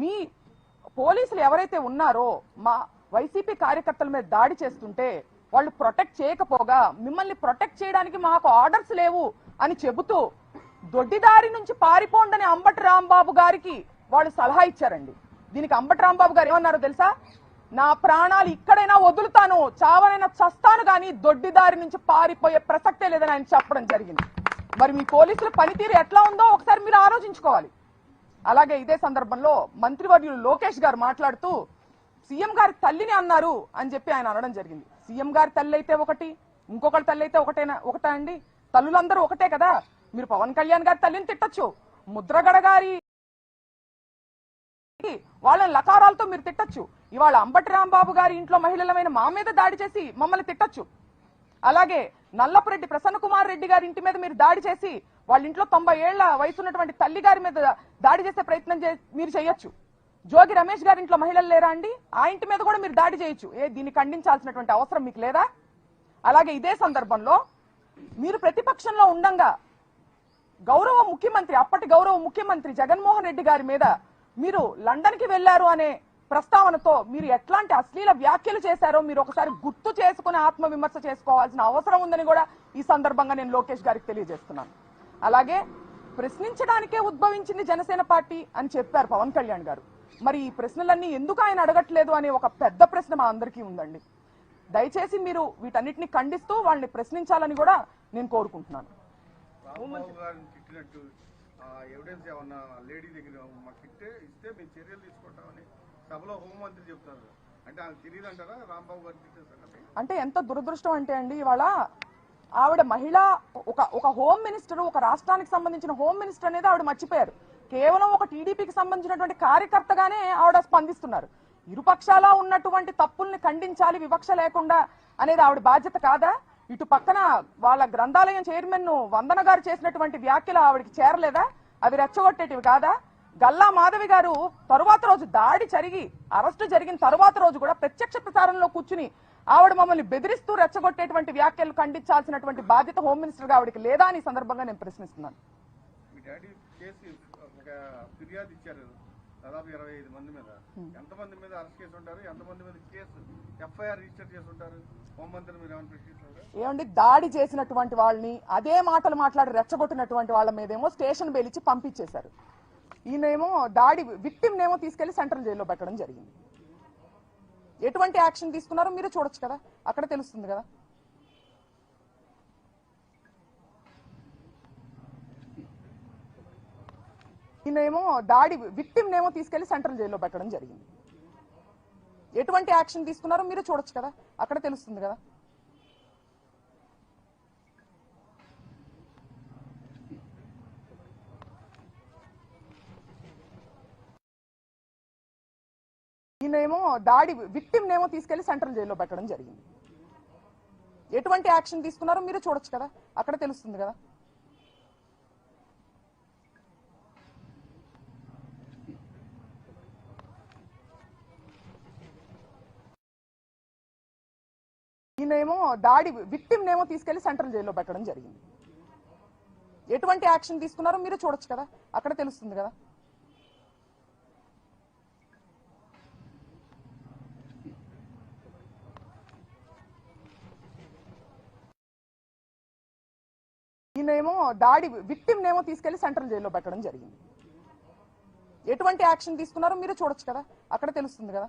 మీ పోలీసులు ఎవరైతే ఉన్నారో మా వైసీపీ కార్యకర్తల మీద దాడి చేస్తుంటే వాళ్ళు ప్రొటెక్ట్ చేయకపోగా మిమ్మల్ని ప్రొటెక్ట్ చేయడానికి మాకు ఆర్డర్స్ లేవు అని చెబుతూ దొడ్డిదారి నుంచి పారిపోండని అంబటి రాంబాబు గారికి వాళ్ళు సలహా ఇచ్చారండి. దీనికి అంబటి రాంబాబు గారు ఏమన్నారో తెలుసా? నా ప్రాణాలు ఇక్కడైనా వదులుతాను చావనైనా చస్తాను కానీ దొడ్డిదారి నుంచి పారిపోయే ప్రసక్తే లేదని ఆయన చెప్పడం జరిగింది. మరి మీ పోలీసుల పనితీరు ఎట్లా ఉందో ఒకసారి మీరు ఆలోచించుకోవాలి. అలాగే ఇదే సందర్భంలో మంత్రివర్యులు లోకేష్ గారు మాట్లాడుతూ సీఎం గారి తల్లిని అన్నారు అని చెప్పి ఆయన అనడం జరిగింది. సీఎం గారి తల్లి అయితే ఒకటి ఇంకొకరి తల్లి అయితే ఒకటేనా ఒకటా అండి? తల్లులందరూ ఒకటే కదా. మీరు పవన్ కళ్యాణ్ గారి తల్లిని తిట్టొచ్చు. ముద్రగడ గారి వాళ్ళని లకారాలతో మీరు తిట్టొచ్చు. ఇవాళ అంబటి రాంబాబు గారి ఇంట్లో మహిళలమైన మా మీద దాడి చేసి మమ్మల్ని తిట్టొచ్చు. అలాగే నల్లపురెడ్డి ప్రసన్న కుమార్ రెడ్డి గారి ఇంటి మీద మీరు దాడి చేసి వాళ్ళ ఇంట్లో తొంభై ఏళ్ళ వయసు ఉన్నటువంటి తల్లి గారి మీద దాడి చేసే ప్రయత్నం చే- మీరు చేయొచ్చు. జోగి రమేష్ గారి ఇంట్లో మహిళలు లేరా అండి? ఆ ఇంటి మీద కూడా మీరు దాడి చేయొచ్చు. ఏ దీన్ని ఖండించాల్సినటువంటి అవసరం మీకు లేదా? అలాగే ఇదే సందర్భంలో మీరు ప్రతిపక్షంలో ఉండంగా గౌరవ ముఖ్యమంత్రి అప్పటి గౌరవ ముఖ్యమంత్రి జగన్మోహన్ రెడ్డి గారి మీద మీరు లండన్కి వెళ్ళారు అనే ప్రస్తావనతో మీరు ఎట్లాంటి అశ్లీల వ్యాఖ్యలు చేశారో మీరు ఒకసారి గుర్తు చేసుకుని ఆత్మవిమర్శ చేసుకోవాల్సిన అవసరం ఉందని కూడా ఈ సందర్భంగా నేను లోకేష్ గారికి తెలియజేస్తున్నాను. అలాగే ప్రశ్నించడానికే ఉద్భవించింది జనసేన పార్టీ అని చెప్పారు పవన్ కళ్యాణ్ గారు. మరి ఈ ప్రశ్నలన్నీ ఎందుకు ఆయన అడగట్లేదు అనే ఒక పెద్ద ప్రశ్న మా అందరికీ ఉందండి. దయచేసి మీరు వీటన్నిటిని ఖండిస్తూ వాళ్ళని ప్రశ్నించాలని కూడా నేను కోరుకుంటున్నాను. ఎవిడెన్స్ ఏమన్నా లేడీ దగ్గర మాకు ఇస్తే మేము చర్యలు తీసుకుంటామని సభలో హోంమంత్రి చెప్తారు. అంటే తెలియదు అంటారా? రాంబాబు గారు అంటే ఎంత దురదృష్టం అంటే అండి ఇవాళ ఆవిడ మహిళ ఒక ఒక హోమ్ మినిస్టర్ ఒక రాష్ట్రానికి సంబంధించిన హోమ్ మినిస్టర్ అనేది ఆవిడ మర్చిపోయారు. కేవలం ఒక టీడీపీకి సంబంధించినటువంటి కార్యకర్తగానే ఆవిడ స్పందిస్తున్నారు. ఇరుపక్షాల ఉన్నటువంటి తప్పుల్ని ఖండించాలి వివక్ష లేకుండా అనేది ఆవిడ బాధ్యత కాదా? ఇటు పక్కన వాళ్ళ గ్రంథాలయం చైర్మన్ వందన గారు చేసినటువంటి వ్యాఖ్యలు ఆవిడకి చేరలేదా? అవి రెచ్చగొట్టేటివి కాదా? గల్లా మాధవి గారు తరువాత రోజు దాడి జరిగి అరెస్టు జరిగిన తరువాత రోజు కూడా ప్రత్యక్ష ప్రసారంలో కూర్చుని ఆవిడ మమ్మల్ని బెదిరిస్తూ రెచ్చగొట్టేటువంటి వ్యాఖ్యలు ఖండించాల్సినటువంటి బాధ్యత హోమ్ మినిస్టర్గా ఆవిడకి లేదా అని సందర్భంగా నేను ప్రశ్నిస్తున్నాను. మీ డాడీ కేసు ఒక ఫిర్యాదు ఇచ్చారు. దాదాపు ఇరవై ఐదు మంది మీద. ఎంతమంది మీద అరెస్ట్ చేసి ఉంటారు ఎంతమంది మీద కేసు? ఎఫ్ఐఆర్ రిజిస్టర్ చేసి ఉంటారు హోంమంత్రి మీరు ఏమైనా ప్రశ్నిస్తున్నారు ఏమండి దాడి చేసినటువంటి వాళ్ళని అదే మాటలు మాట్లాడి రెచ్చగొట్టినటువంటి వాళ్ళ మీదేమో స్టేషన్ బెయిల్ ఇచ్చి పంపించేశారు. ఈయనేమో దాడి విక్టిమ్ నేమో తీసుకెళ్ళి సెంట్రల్ జైల్లో పెట్టడం జరిగింది. ఎటువంటి యాక్షన్ తీసుకున్నారో మీరు చూడొచ్చు కదా. అక్కడ తెలుస్తుంది కదా. ఈయనేమో దాడి విక్టిమ్ నేమో తీసుకెళ్ళి సెంట్రల్ జైల్లో పెట్టడం జరిగింది. ఎటువంటి యాక్షన్ తీసుకున్నారో మీరు చూడొచ్చు కదా. అక్కడ తెలుస్తుంది కదా. ఈయనేమో దాడి విక్టిమ్ నేమో తీసుకెళ్ళి సెంట్రల్ జైల్లో పెట్టడం జరిగింది. ఎటువంటి యాక్షన్ తీసుకున్నారో మీరు చూడొచ్చు కదా. అక్కడ తెలుస్తుంది కదా. ఈయనేమో దాడి విక్టిమ్ నేమో తీసుకెళ్ళి సెంట్రల్ జైల్లో పెట్టడం జరిగింది. ఎటువంటి యాక్షన్ తీసుకున్నారో మీరు చూడొచ్చు కదా. అక్కడ తెలుస్తుంది కదా. ఈయనేమో దాడి విక్టిమ్నేమో తీసుకెళ్ళి సెంట్రల్ జైల్లో పెట్టడం జరిగింది. ఎటువంటి యాక్షన్ తీసుకున్నారో మీరు చూడొచ్చు కదా. అక్కడ తెలుస్తుంది కదా.